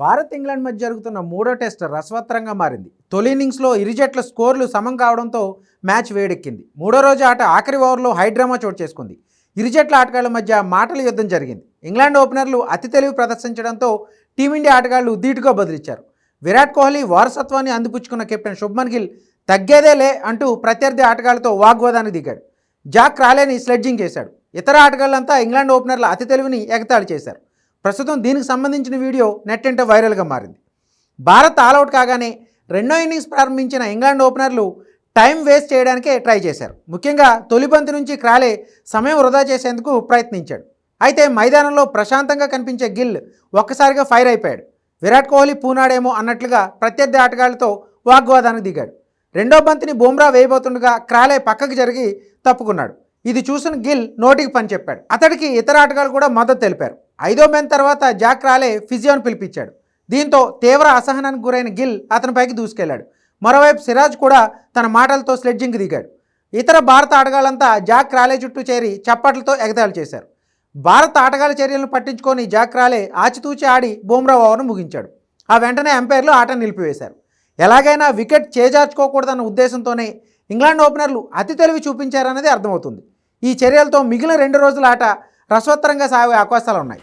Bharat England మధ్య జరుగుతున్న మూడో టెస్ట్ రసవత్తరంగా మారింది. తొలి ఇన్నింగ్స్లో ఇరు జట్ల స్కోర్లు సమం కావడంతో మ్యాచ్ వేడెక్కింది. మూడో రోజు ఆట ఆఖరి ఓవర్లో హైడ్రామా చోటు చేసుకుంది. ఇరు జట్ల ఆటగాళ్ళ మధ్య మాటల యుద్ధం జరిగింది. ఇంగ్లాండ్ ఓపెనర్లు అతి తెలివి ప్రదర్శించడంతో టీమిండియా ఆటగాళ్ళు ధీటుగా బదిలిచ్చారు. విరాట్ కోహ్లీ వారసత్వాన్ని అందిపుచ్చుకున్న కెప్టెన్ శుభ్మన్ గిల్ తగ్గేదేలే అంటూ ప్రత్యర్థి ఆటగాళ్ళతో వాగ్వాదానికి దిగాడు. జాక్ రాలేని స్లెడ్జింగ్ చేశాడు. ఇతర ఆటగాళ్ళంతా ఇంగ్లాండ్ ఓపెనర్ల అతి తెలివిని ఎగతాళి చేశారు. ప్రస్తుతం దీనికి సంబంధించిన వీడియో నెట్టింట వైరల్గా మారింది. భారత్ ఆల్అవుట్ కాగానే రెండో ఇన్నింగ్స్ ప్రారంభించిన ఇంగ్లాండ్ ఓపెనర్లు టైం వేస్ట్ చేయడానికే ట్రై చేశారు. ముఖ్యంగా తొలి బంతి నుంచి క్రాలే సమయం వృధా చేసేందుకు ప్రయత్నించాడు. అయితే మైదానంలో ప్రశాంతంగా కనిపించే గిల్ ఒక్కసారిగా ఫైర్ అయిపోయాడు. విరాట్ కోహ్లీ పూనాడేమో అన్నట్లుగా ప్రత్యర్థి ఆటగాళ్ళతో వాగ్వాదానికి దిగాడు. రెండో బంతిని బుమ్రా వేయబోతుండగా క్రాలే పక్కకు జరిగి తప్పుకున్నాడు. ఇది చూసిన గిల్ నోటికి పని చెప్పాడు. అతడికి ఇతర ఆటగాళ్ళు కూడా మద్దతు తెలిపారు. ఐదో మెన్ తర్వాత జాక్ రాలే ఫిజియోను పిలిపించాడు. దీంతో తీవ్ర అసహనానికి గురైన గిల్ అతనిపైకి దూసుకెళ్ళాడు. మరోవైపు సిరాజ్ కూడా తన మాటలతో స్లెడ్జింగ్ దిగాడు. ఇతర భారత ఆటగాళ్ళంతా జాక్ రాలే చుట్టూ చేరి చప్పట్లతో ఎగతాళి చేశారు. భారత ఆటగాళ్ళ చర్యలను పట్టించుకొని జాక్ రాలే ఆచితూచి ఆడి బూమ్రా ఓవర్ను ముగించాడు. ఆ వెంటనే అంపైర్లు ఆట నిలిపివేశారు. ఎలాగైనా వికెట్ చేజార్చుకోకూడదన్న ఉద్దేశంతోనే ఇంగ్లాండ్ ఓపెనర్లు అతి తెలివి చూపించారన్నది అర్థమవుతుంది. ఈ చర్యలతో మిగిలిన రెండు రోజుల ఆట రసవత్తరంగా సాగే అవకాశాలు ఉన్నాయి